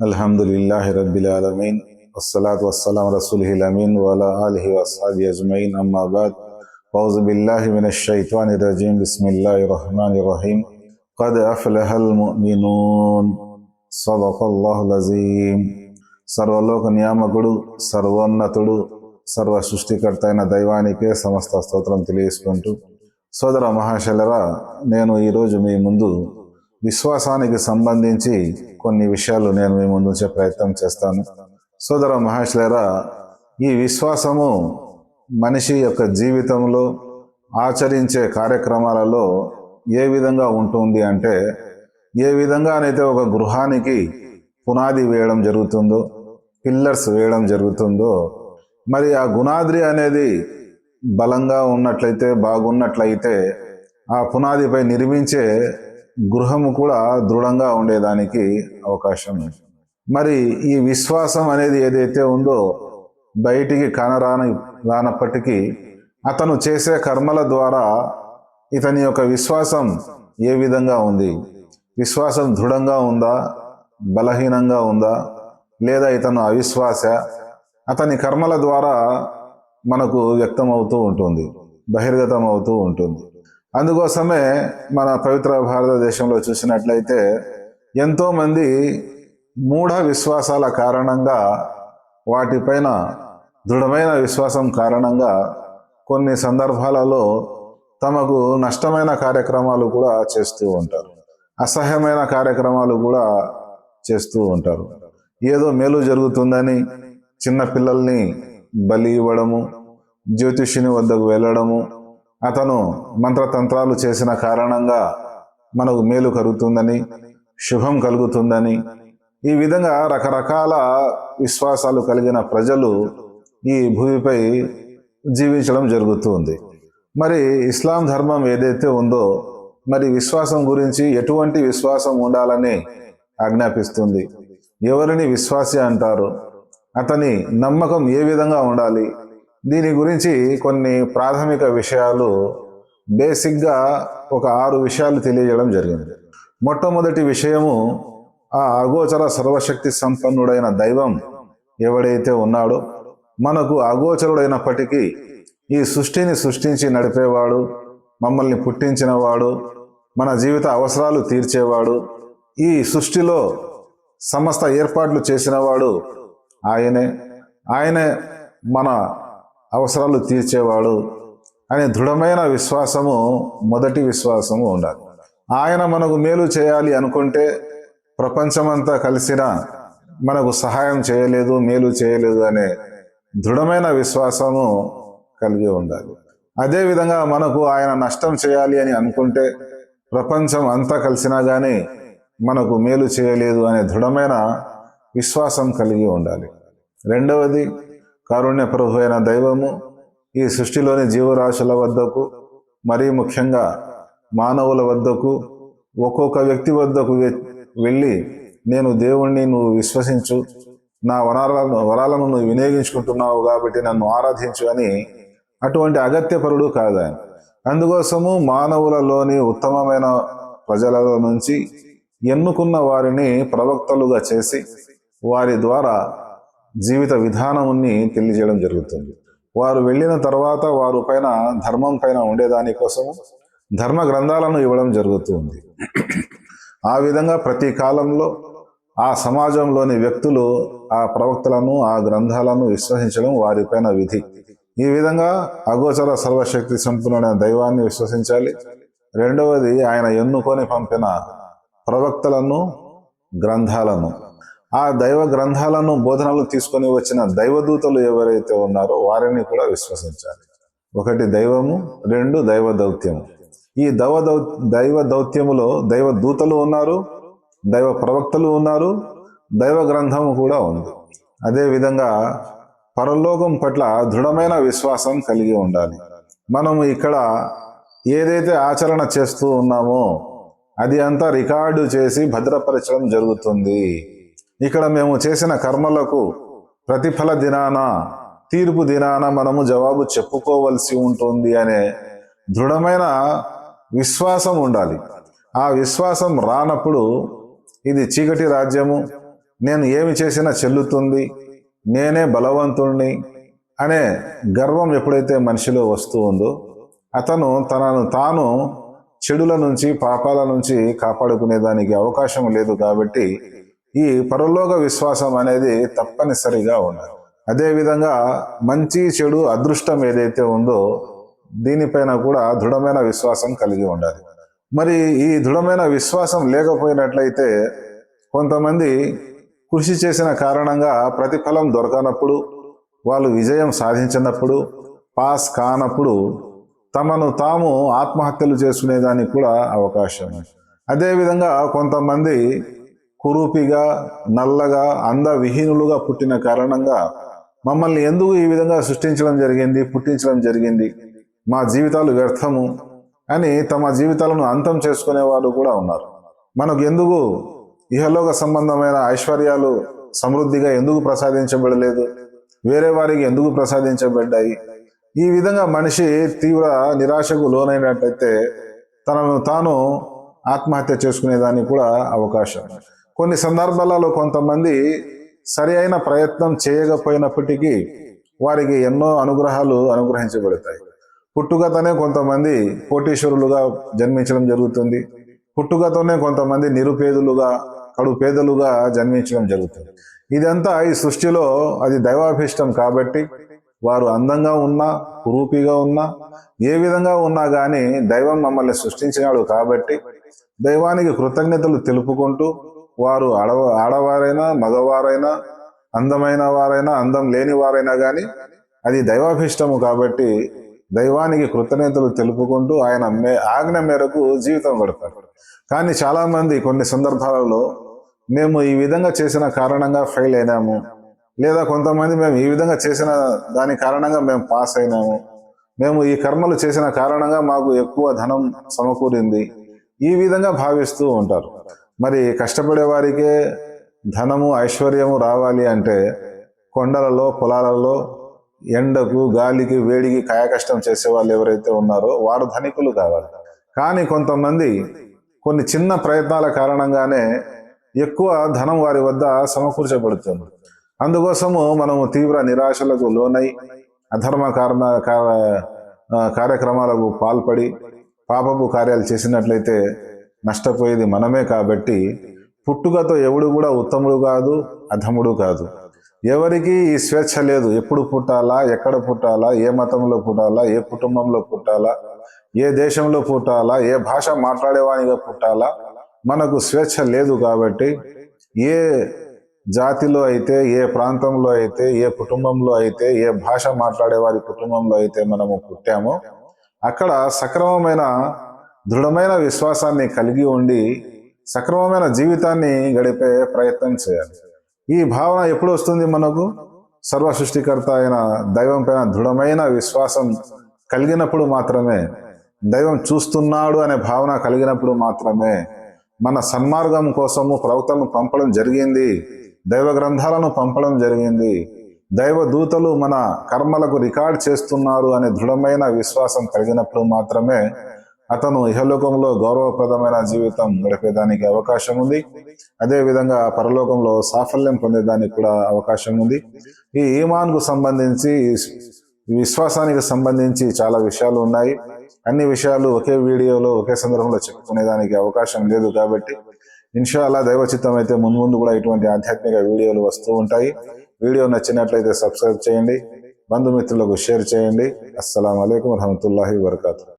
الحمد لله رب العالمين والصلاة والسلام على رسوله الأمين وعلى آله وأصحابه أجمعين أما بعد أعوذ بالله من الشيطان الرجيم بسم الله الرحمن الرحيم قد أفلح المؤمنون صدق الله العظيم సర్వలోక నియామకుడు సర్వోన్నతుడు సర్వ సృష్టికర్త అయిన దైవానికే సమస్త స్తోత్రం తెలియజేసుకుంటూ సోదర మహాశలరా నేను ఈరోజు మీ ముందు విశ్వాసానికి సంబంధించి కొన్ని విషయాలు నేను మీ ముందు ఉంచే ప్రయత్నం చేస్తాను. సోదర మహేశ్వర ఈ విశ్వాసము మనిషి యొక్క జీవితంలో ఆచరించే కార్యక్రమాలలో ఏ విధంగా ఉంటుంది అంటే ఏ విధంగానైతే ఒక గృహానికి పునాది వేయడం జరుగుతుందో పిల్లర్స్ వేయడం జరుగుతుందో మరి ఆ గుణాద్రి అనేది బలంగా ఉన్నట్లయితే బాగున్నట్లయితే ఆ పునాదిపై నిర్మించే గృహము కూడా దృఢంగా ఉండేదానికి అవకాశం ఉంది. మరి ఈ విశ్వాసం అనేది ఏదైతే ఉందో బయటికి కానరాని రానప్పటికీ అతను చేసే కర్మల ద్వారా ఇతని యొక్క విశ్వాసం ఏ విధంగా ఉంది? విశ్వాసం దృఢంగా ఉందా? బలహీనంగా ఉందా? లేదా ఇతను అవిశ్వాస? అతని కర్మల ద్వారా మనకు వ్యక్తం అవుతూ ఉంటుంది బహిర్గతం అవుతూ ఉంటుంది. అందుకోసమే మన పవిత్ర భారతదేశంలో చూసినట్లయితే ఎంతోమంది మూఢ విశ్వాసాల కారణంగా వాటిపైన దృఢమైన విశ్వాసం కారణంగా కొన్ని సందర్భాలలో తమకు నష్టమైన కార్యక్రమాలు కూడా చేస్తూ ఉంటారు. అసహ్యమైన కార్యక్రమాలు కూడా చేస్తూ ఉంటారు. ఏదో మేలు జరుగుతుందని చిన్న పిల్లల్ని బలి ఇవ్వడము జ్యోతిష్యుని వద్దకు వెళ్ళడము అతను మంత్రతంత్రాలు చేసిన కారణంగా మనకు మేలు కలుగుతుందని శుభం కలుగుతుందని ఈ విధంగా రకరకాల విశ్వాసాలు కలిగిన ప్రజలు ఈ భూమిపై జీవించడం జరుగుతుంది. మరి ఇస్లాం ధర్మం ఏదైతే ఉందో మరి విశ్వాసం గురించి ఎటువంటి విశ్వాసం ఉండాలని ఆజ్ఞాపిస్తుంది. ఎవరిని విశ్వాసి అంటారు? అతని నమ్మకం ఏ విధంగా ఉండాలి? దీని గురించి కొన్ని ప్రాథమిక విషయాలు బేసిక్గా ఒక ఆరు విషయాలు తెలియజేయడం జరిగింది. మొట్టమొదటి విషయము ఆ అగోచర సర్వశక్తి సంపన్నుడైన దైవం ఎవడైతే ఉన్నాడో మనకు అగోచరుడైనప్పటికీ ఈ సృష్టిని సృష్టించి నడిపేవాడు మమ్మల్ని పుట్టించినవాడు మన జీవిత అవసరాలు తీర్చేవాడు ఈ సృష్టిలో సమస్త ఏర్పాట్లు చేసినవాడు ఆయనే. ఆయనే మన అవసరాలు తీర్చేవాడు అనే దృఢమైన విశ్వాసము మొదటి విశ్వాసము ఉండాలి. ఆయన మనకు మేలు చేయాలి అనుకుంటే ప్రపంచమంతా కలిసినా మనకు సహాయం చేయలేదు మేలు చేయలేదు అనే దృఢమైన విశ్వాసము కలిగి ఉండాలి. అదేవిధంగా మనకు ఆయన నష్టం చేయాలి అని అనుకుంటే ప్రపంచం అంతా కలిసినా కానీ మనకు మేలు చేయలేదు అనే దృఢమైన విశ్వాసం కలిగి ఉండాలి. రెండవది కారుణ్య ప్రభు అయిన దైవము ఈ సృష్టిలోని జీవరాశుల వద్దకు మరీ ముఖ్యంగా మానవుల వద్దకు ఒక్కొక్క వ్యక్తి వద్దకు వె- వెళ్ళి నేను దేవుణ్ణి నువ్వు విశ్వసించు నా వరాలను వరాలను నువ్వు వినియోగించుకుంటున్నావు కాబట్టి నన్ను ఆరాధించు అని అటువంటి అగత్యపరుడు కాదు ఆయన. అందుకోసము మానవులలోని ఉత్తమమైన ప్రజలలో నుంచి ఎన్నుకున్న వారిని ప్రవక్తలుగా చేసి వారి ద్వారా జీవిత విధానముని తెలియజేయడం జరుగుతుంది. వారు వెళ్ళిన తర్వాత వారు పైన ధర్మం పైన ఉండేదాని కోసము ధర్మ గ్రంథాలను ఇవ్వడం జరుగుతుంది. ఆ విధంగా ప్రతి కాలంలో ఆ సమాజంలోని వ్యక్తులు ఆ ప్రవక్తలను ఆ గ్రంథాలను విశ్వసించడం వారిపైన విధి. ఈ విధంగా అగోచర సర్వశక్తి సంపన్నుడైన దైవాన్ని విశ్వసించాలి. రెండవది ఆయన ఎన్నుకొని పంపిన ప్రవక్తలను గ్రంథాలను. ఆ దైవ గ్రంథాలను బోధనలు తీసుకొని వచ్చిన దైవదూతలు ఎవరైతే ఉన్నారో వారిని కూడా విశ్వసించాలి. ఒకటి దైవము రెండు దైవ దౌత్యము ఈ దైవ దౌ దైవ దౌత్యములో దైవ దూతలు ఉన్నారు దైవ ప్రవక్తలు ఉన్నారు దైవ గ్రంథము కూడా ఉంది. అదేవిధంగా పరలోకం పట్ల దృఢమైన విశ్వాసం కలిగి ఉండాలి. మనము ఇక్కడ ఏదైతే ఆచరణ చేస్తూ ఉన్నామో అది అంతా రికార్డు చేసి భద్రపరచడం జరుగుతుంది. ఇక్కడ మేము చేసిన కర్మలకు ప్రతిఫల దినాన తీర్పు దినాన మనము జవాబు చెప్పుకోవలసి ఉంటుంది అనే దృఢమైన విశ్వాసం ఉండాలి. ఆ విశ్వాసం రానప్పుడు ఇది చీకటి రాజ్యము నేను ఏమి చేసినా చెల్లుతుంది నేనే బలవంతుణ్ణి అనే గర్వం ఎప్పుడైతే మనిషిలో వస్తూ ఉందో అతను తనను తాను చెడుల నుంచి పాపాల నుంచి కాపాడుకునే దానికి అవకాశం లేదు కాబట్టి ఈ పరలోక విశ్వాసం అనేది తప్పనిసరిగా ఉండాలి అదేవిధంగా మంచి చెడు అదృష్టం ఏదైతే ఉందో దీనిపైన కూడా దృఢమైన విశ్వాసం కలిగి ఉండాలి మరి ఈ దృఢమైన విశ్వాసం లేకపోయినట్లయితే కొంతమంది కృషి చేసిన కారణంగా ప్రతిఫలం దొరకనప్పుడు వాళ్ళు విజయం సాధించినప్పుడు పాస్ కానప్పుడు తమను తాము ఆత్మహత్యలు చేసుకునేదానికి కూడా అవకాశం ఉంది. అదేవిధంగా కొంతమంది కురూపిగా నల్లగా అందవిహీనులుగా పుట్టిన కారణంగా మమ్మల్ని ఎందుకు ఈ విధంగా సృష్టించడం జరిగింది పుట్టించడం జరిగింది? మా జీవితాలు వ్యర్థము అని తమ జీవితాలను అంతం చేసుకునే వాళ్ళు కూడా ఉన్నారు. మనకు ఎందుకు ఇహలోక సంబంధమైన ఐశ్వర్యాలు సమృద్ధిగా ఎందుకు ప్రసాదించబడలేదు? వేరే వారికి ఎందుకు ప్రసాదించబడ్డాయి? ఈ విధంగా మనిషి తీవ్ర నిరాశకు లోనైనట్లయితే తనను తాను ఆత్మహత్య చేసుకునేదానికి కూడా అవకాశం. కొన్ని సందర్భాలలో కొంతమంది సరి అయిన ప్రయత్నం చేయకపోయినప్పటికీ వారికి ఎన్నో అనుగ్రహాలు అనుగ్రహించబడతాయి. పుట్టుకతోనే కొంతమంది కోటీశ్వరులుగా జన్మించడం జరుగుతుంది. పుట్టుకతోనే కొంతమంది నిరుపేదలుగా కడు పేదలుగా జన్మించడం జరుగుతుంది. ఇదంతా ఈ సృష్టిలో అది దైవాభిష్టం కాబట్టి వారు అందంగా ఉన్నా కురూపిగా ఉన్నా ఏ విధంగా ఉన్నా కానీ దైవం మమ్మల్ని సృష్టించినాడు కాబట్టి దైవానికి కృతజ్ఞతలు తెలుపుకుంటూ వారు ఆడవ ఆడవారైనా మగవారైనా అందమైన వారైనా అందం లేని వారైనా కానీ అది దైవాభిష్టము కాబట్టి దైవానికి కృతజ్ఞతలు తెలుపుకుంటూ ఆయన మే ఆజ్ఞ మేరకు జీవితం గడపారు కానీ చాలామంది కొన్ని సందర్భాలలో మేము ఈ విధంగా చేసిన కారణంగా ఫెయిల్ అయినాము. లేదా కొంతమంది మేము ఈ విధంగా చేసిన దాని కారణంగా మేము పాస్ అయినాము. మేము ఈ కర్మలు చేసిన కారణంగా మాకు ఎక్కువ ధనం సమకూరింది. ఈ విధంగా భావిస్తూ ఉంటారు. మరి కష్టపడే వారికే ధనము ఐశ్వర్యము రావాలి అంటే కొండలలో పొలాలలో ఎండకు గాలికి వేడికి కాయకష్టం చేసే వాళ్ళు ఎవరైతే ఉన్నారో వారు ధనికులు కావాలి. కానీ కొంతమంది కొన్ని చిన్న ప్రయత్నాల కారణంగానే ఎక్కువ ధనం వారి వద్ద సమకూర్చబడుతుంది. అందుకోసము మనము తీవ్ర నిరాశలకు లోనై అధర్మ కారణ కార్యక్రమాలకు పాల్పడి పాపపు కార్యాలు చేసినట్లయితే నష్టపోయేది మనమే కాబట్టి పుట్టుకతో ఎవడు కూడా ఉత్తముడు కాదు అధముడు కాదు. ఎవరికి ఈ స్వేచ్ఛ లేదు. ఎప్పుడు పుట్టాలా ఎక్కడ పుట్టాలా ఏ మతంలో పుట్టాలా ఏ కుటుంబంలో పుట్టాలా ఏ దేశంలో పుట్టాలా ఏ భాష మాట్లాడేవానిగా పుట్టాలా మనకు స్వేచ్ఛ లేదు కాబట్టి ఏ జాతిలో అయితే ఏ ప్రాంతంలో అయితే ఏ కుటుంబంలో అయితే ఏ భాష మాట్లాడే వారి కుటుంబంలో అయితే మనము పుట్టామో అక్కడ సక్రమమైన దృఢమైన విశ్వాసాన్ని కలిగి ఉండి సక్రమమైన జీవితాన్ని గడిపే ప్రయత్నం చేయాలి. ఈ భావన ఎప్పుడు వస్తుంది మనకు? సర్వ సృష్టికర్త అయిన దైవం పైన దృఢమైన విశ్వాసం కలిగినప్పుడు మాత్రమే దైవం చూస్తున్నాడు అనే భావన కలిగినప్పుడు మాత్రమే మన సన్మార్గం కోసము ప్రవక్తలను పంపడం జరిగింది దైవ గ్రంథాలను పంపడం జరిగింది దైవ దూతలు మన కర్మలకు రికార్డ్ చేస్తున్నారు అనే దృఢమైన విశ్వాసం కలిగినప్పుడు మాత్రమే అతను ఇహలోకంలో గౌరవప్రదమైన జీవితం గడిపేదానికి అవకాశం ఉంది. అదే విధంగా పరలోకంలో సాఫల్యం పొందేదానికి కూడా అవకాశం ఉంది. ఈ ఈమాన్కు సంబంధించి విశ్వాసానికి సంబంధించి చాలా విషయాలు ఉన్నాయి. అన్ని విషయాలు ఒకే వీడియోలో ఒకే సందర్భంలో చెప్పుకునేదానికి అవకాశం లేదు కాబట్టి ఇన్షాల్లా దైవచిత్తం అయితే ముందు ముందు కూడా ఇటువంటి ఆధ్యాత్మిక వీడియోలు వస్తూ ఉంటాయి. వీడియో నచ్చినట్లయితే సబ్స్క్రైబ్ చేయండి. బంధుమిత్రులకు షేర్ చేయండి. అస్సలం అయికం వరహమతుల్లాహి వరకాతు